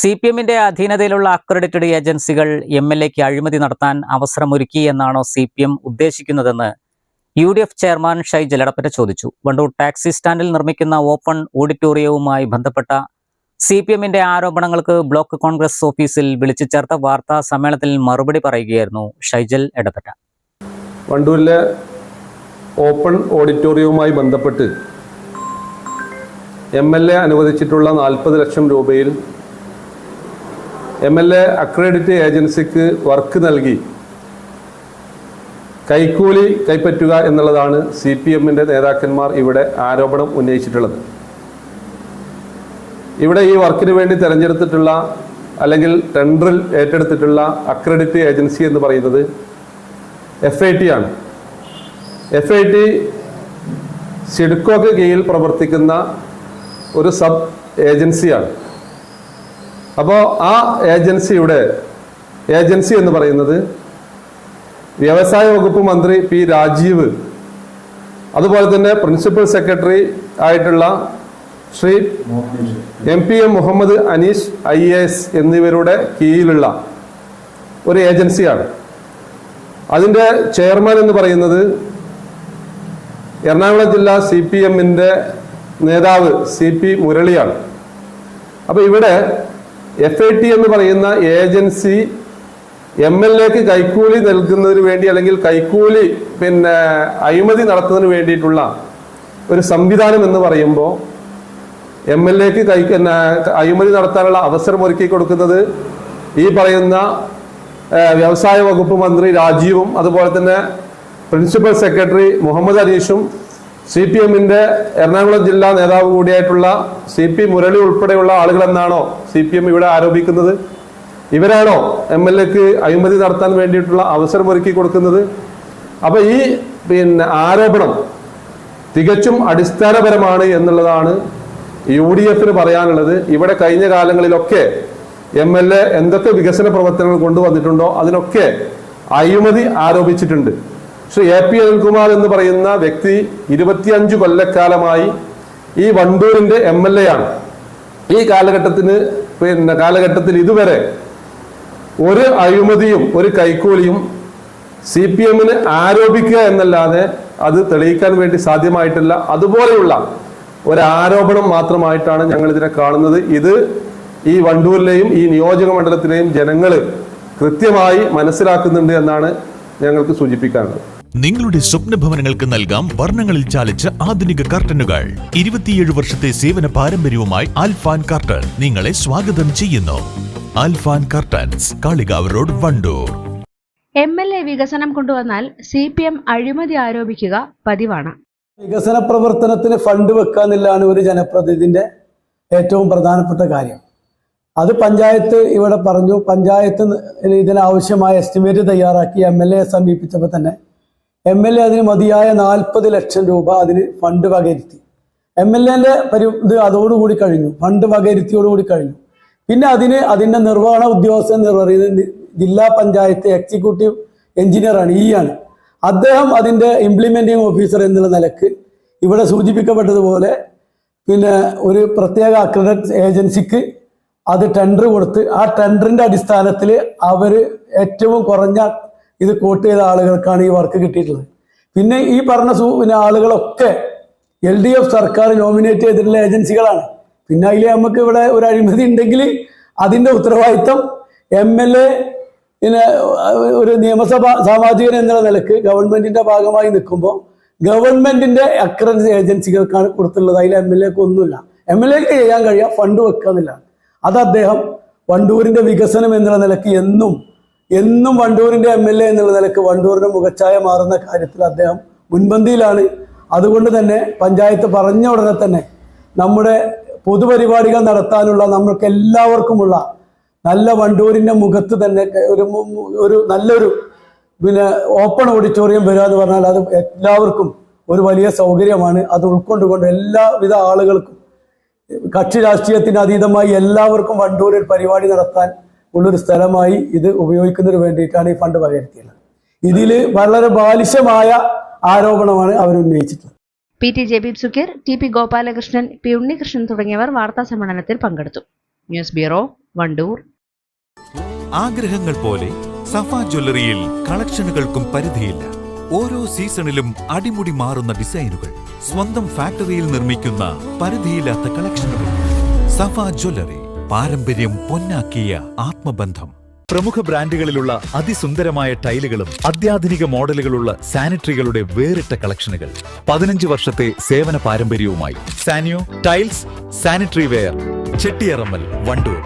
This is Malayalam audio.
സി പി എമ്മിന്റെ അധീനതയിലുള്ള അക്രഡിറ്റഡ് ഏജൻസികൾ എം എൽ എക്ക് അഴിമതി നടത്താൻ അവസരമൊരുക്കി എന്നാണോ സി പി എം ഉദ്ദേശിക്കുന്നതെന്ന് U D F chairman Shaijal ജലടപ്പറ്റ ചോദിച്ചു. വണ്ടൂർ ടാക്സി സ്റ്റാൻഡിൽ നിർമ്മിക്കുന്ന ഓപ്പൺ ഓഡിറ്റോറിയവുമായി ബന്ധപ്പെട്ട സി പി എമ്മിന്റെ ആരോപണങ്ങൾക്ക് ബ്ലോക്ക് കോൺഗ്രസ് ഓഫീസിൽ വിളിച്ചു ചേർത്ത വാർത്താ സമ്മേളനത്തിൽ മറുപടി പറയുകയായിരുന്നു ഷൈജൽ എടപ്പറ്റ. വണ്ടൂരിലെ ഓപ്പൺ ഓഡിറ്റോറിയവുമായി ബന്ധപ്പെട്ട് എം എൽ എ അനുവദിച്ചിട്ടുള്ള നാൽപ്പത് ലക്ഷം രൂപയിൽ എം എൽ എ അക്രഡിറ്റ് ഏജൻസിക്ക് വർക്ക് നൽകി. കൈക്കൂലി കൈപ്പറ്റുക എന്നുള്ളതാണ് സി പി എമ്മിന്റെ നേതാക്കന്മാർ ഇവിടെ ആരോപണം ഉന്നയിച്ചിട്ടുള്ളത്. ഇവിടെ ഈ വർക്കിന് വേണ്ടി തിരഞ്ഞെടുത്തിട്ടുള്ള അല്ലെങ്കിൽ ടെൻഡറിൽ ഏറ്റെടുത്തിട്ടുള്ള അക്രഡിറ്റ് ഏജൻസി എന്ന് പറയുന്നത് എഫ് ഐ ടി ആണ്. എഫ് ഐ ടി സിഡ്കോക്ക് കീഴിൽ പ്രവർത്തിക്കുന്ന ഒരു സബ് ഏജൻസിയാണ് അപ്പോൾ ആ ഏജൻസിയുടെ ഏജൻസി എന്ന് പറയുന്നത് വ്യവസായ വകുപ്പ് മന്ത്രി പി രാജീവ് അതുപോലെ തന്നെ പ്രിൻസിപ്പൽ സെക്രട്ടറി ആയിട്ടുള്ള Shri M P M Muhammad Anish I A S എന്നിവരുടെ കീഴിലുള്ള ഒരു ഏജൻസിയാണ്. അതിന്റെ ചെയർമാൻ എന്ന് പറയുന്നത് എറണാകുളം ജില്ലാ സി പി എമ്മിന്റെ നേതാവ് സി പി മുരളിയാണ്. അപ്പോൾ ഇവിടെ എഫ് ഐ ടി എന്ന് പറയുന്ന ഏജൻസി എം എൽ എക്ക് കൈക്കൂലി നൽകുന്നതിന് വേണ്ടി അല്ലെങ്കിൽ കൈക്കൂലി പിന്നെ അഴിമതി നടത്തുന്നതിന് വേണ്ടിയിട്ടുള്ള ഒരു സംവിധാനം എന്ന് പറയുമ്പോൾ എം എൽ എക്ക് കൈ അഴിമതി നടത്താനുള്ള അവസരം ഒരുക്കി കൊടുക്കുന്നത് ഈ പറയുന്ന വ്യവസായ വകുപ്പ് മന്ത്രി രാജീവും അതുപോലെ തന്നെ പ്രിൻസിപ്പൽ സെക്രട്ടറി മുഹമ്മദ് അനീഷും സി പി എമ്മിന്റെ എറണാകുളം ജില്ലാ നേതാവ് കൂടിയായിട്ടുള്ള സി പി മുരളി ഉൾപ്പെടെയുള്ള ആളുകളെന്നാണോ സി പി എം ഇവിടെ ആരോപിക്കുന്നത്? ഇവരാണോ എം എൽ എക്ക് അഴിമതി നടത്താൻ വേണ്ടിയിട്ടുള്ള അവസരം ഒരുക്കി കൊടുക്കുന്നത്? അപ്പൊ ഈ പിന്നെ ആരോപണം തികച്ചും അടിസ്ഥാനപരമാണ് എന്നുള്ളതാണ് യു ഡി എഫിന് പറയാനുള്ളത്. ഇവിടെ കഴിഞ്ഞ കാലങ്ങളിലൊക്കെ എം എൽ എ എന്തൊക്കെ വികസന പ്രവർത്തനങ്ങൾ കൊണ്ടുവന്നിട്ടുണ്ടോ അതിനൊക്കെ അഴിമതി ആരോപിച്ചിട്ടുണ്ട്. ശ്രീ എ പി അനിൽകുമാർ എന്ന് പറയുന്ന വ്യക്തി ഇരുപത്തിയഞ്ചു കൊല്ലക്കാലമായി ഈ വണ്ടൂരിന്റെ എം എൽ എ ആണ്. ഈ കാലഘട്ടത്തിന് പിന്നെ കാലഘട്ടത്തിൽ ഇതുവരെ ഒരു അഴിമതിയും ഒരു കൈക്കൂലിയും സി പി എമ്മിന് ആരോപിക്കുക എന്നല്ലാതെ അത് തെളിയിക്കാൻ വേണ്ടി സാധ്യമായിട്ടില്ല. അതുപോലെയുള്ള ഒരു ആരോപണം മാത്രമായിട്ടാണ് ഞങ്ങൾ ഇതിനെ കാണുന്നത്. ഇത് ഈ വണ്ടൂരിലെയും ഈ നിയോജക മണ്ഡലത്തിലെയും ജനങ്ങൾ കൃത്യമായി മനസ്സിലാക്കുന്നുണ്ട് എന്നാണ് ഞങ്ങൾക്ക് സൂചിപ്പിക്കാനുള്ളത്. നിങ്ങളുടെ സ്വപ്ന ഭവനങ്ങൾക്ക് നൽകാം വർണങ്ങളിൽ ചാലിച്ച ആധുനിക കർട്ടനുകൾ. ഇരുപത്തിയേഴ് വർഷത്തെ സേവന പാരമ്പര്യവുമായി ആൽഫാൻ കർട്ടൻ നിങ്ങളെ സ്വാഗതം ചെയ്യുന്നു. Alfan curtains Kalikavu road Wandoor. M L A വികസനം കൊണ്ടുവന്നാൽ സി പി എം അഴിമതി ആരോപിക്കുക പതിവാണ്. വികസന പ്രവർത്തനത്തിന് ഫണ്ട് വെക്കാന്നില്ലാണ് ഒരു ജനപ്രതിനിധിന്റെ ഏറ്റവും പ്രധാനപ്പെട്ട കാര്യം. അത് പഞ്ചായത്ത് ഇവിടെ പറഞ്ഞു പഞ്ചായത്ത് ഇതിനാവശ്യമായ എസ്റ്റിമേറ്റ് തയ്യാറാക്കി എം എൽ എ സമീപിച്ചപ്പോൾ തന്നെ എം എൽ എ അതിന് മതിയായ നാൽപ്പത് ലക്ഷം രൂപ അതിന് ഫണ്ട് വകയിരുത്തി. എം എൽ എന്റെ പരി ഇത് അതോടുകൂടി കഴിഞ്ഞു. ഫണ്ട് വകയിരുത്തിയോടുകൂടി കഴിഞ്ഞു. പിന്നെ അതിന് അതിന്റെ നിർവഹണ ഉദ്യോഗസ്ഥൻ എന്ന് ജില്ലാ പഞ്ചായത്ത് എക്സിക്യൂട്ടീവ് എഞ്ചിനീയറാണ് ഈ ആണ്. അദ്ദേഹം അതിന്റെ ഇംപ്ലിമെന്റിംഗ് ഓഫീസർ എന്നുള്ള നിലയ്ക്ക് ഇവിടെ സൂചിപ്പിക്കപ്പെട്ടതുപോലെ പിന്നെ ഒരു പ്രത്യേക അക്രഡിറ്റ് ഏജൻസിക്ക് അത് ടെൻഡർ കൊടുത്ത് ആ ടെൻഡറിന്റെ അടിസ്ഥാനത്തിൽ അവർ ഏറ്റവും കുറഞ്ഞ ഇത് കോട്ട് ചെയ്ത ആളുകൾക്കാണ് ഈ വർക്ക് കിട്ടിയിട്ടുള്ളത്. പിന്നെ ഈ പറഞ്ഞ സൂ പിന്നെ ആളുകളൊക്കെ എൽ ഡി എഫ് സർക്കാർ നോമിനേറ്റ് ചെയ്തിട്ടുള്ള ഏജൻസികളാണ് പിന്നെ അതിൽ നമുക്ക് ഇവിടെ ഒരു അഴിമതി ഉണ്ടെങ്കിൽ അതിന്റെ ഉത്തരവാദിത്തം എം എൽ എ പിന്നെ ഒരു നിയമസഭ സാമാജികൻ എന്നുള്ള നിലയ്ക്ക് ഗവൺമെന്റിന്റെ ഭാഗമായി നിൽക്കുമ്പോൾ ഗവൺമെന്റിന്റെ അക്രൻസ് ഏജൻസികൾക്കാണ് കൊടുത്തുള്ളത് അതിൽ എം എൽ എക്ക് ഒന്നുമില്ല. എം എൽ എക്ക് ചെയ്യാൻ കഴിയാം ഫണ്ട് വെക്കാന്നില്ല. അത് അദ്ദേഹം വണ്ടൂരിന്റെ വികസനം എന്നുള്ള നിലയ്ക്ക് എന്നും എന്നും വണ്ടൂരിന്റെ എം എൽ എ എന്നുള്ള നിലയ്ക്ക് വണ്ടൂരിന്റെ മുഖച്ഛായ മാറുന്ന കാര്യത്തിൽ അദ്ദേഹം മുൻപന്തിയിലാണ്. അതുകൊണ്ട് തന്നെ പഞ്ചായത്ത് പറഞ്ഞ ഉടനെ തന്നെ നമ്മുടെ പൊതുപരിപാടികൾ നടത്താനുള്ള നമ്മൾക്ക് എല്ലാവർക്കുമുള്ള നല്ല വണ്ടൂരിന്റെ മുഖത്ത് തന്നെ ഒരു ഒരു നല്ലൊരു പിന്നെ ഓപ്പൺ ഓഡിറ്റോറിയം വരിക എന്ന് പറഞ്ഞാൽ അത് എല്ലാവർക്കും ഒരു വലിയ സൗകര്യമാണ്. അത് ഉൾക്കൊണ്ടുകൊണ്ട് എല്ലാവിധ ആളുകൾക്കും കക്ഷി രാഷ്ട്രീയത്തിന് അതീതമായി എല്ലാവർക്കും വണ്ടൂരിൽ പരിപാടി നടത്താൻ ഉള്ളൊരു സ്ഥലമായി ഇത് ഉപയോഗിക്കുന്നതിന് വേണ്ടിയിട്ടാണ് ഈ ഫണ്ട് വകയിരുത്തിയത്. ഇതിൽ വളരെ ബാലിശമായ ആരോപണമാണ് അവർ ഉന്നയിച്ചിട്ടുള്ളത്. P T Jebeeb Sukkeer T P Gopalakrishnan P Unnikrishnan തുടങ്ങിയവർ വാർത്താ സമ്മേളനത്തിൽ പങ്കെടുത്തു. News bureau Wandoor. ആഗ്രഹങ്ങൾ പോലെ സഫ ജ്വല്ലറിയിൽ കളക്ഷനുകൾക്കും പരിധിയില്ല. ഓരോ സീസണിലും അടിമുടി മാറുന്ന ഡിസൈനുകൾ സ്വന്തം ഫാക്ടറിയിൽ നിർമ്മിക്കുന്ന പരിധിയില്ലാത്ത കളക്ഷനുകൾ. സഫ ജ്വല്ലറി പാരമ്പര്യം പൊന്നാക്കിയ ആത്മബന്ധം. പ്രമുഖ ബ്രാൻഡുകളിലുള്ള അതിസുന്ദരമായ ടൈലുകളും അത്യാധുനിക മോഡലുകളുള്ള സാനിറ്ററികളുടെ വേറിട്ട കളക്ഷനുകൾ. പതിനഞ്ച് വർഷത്തെ സേവന പാരമ്പര്യവുമായി. Sanio tiles sanitary ware Chettiyarammal Wandoor.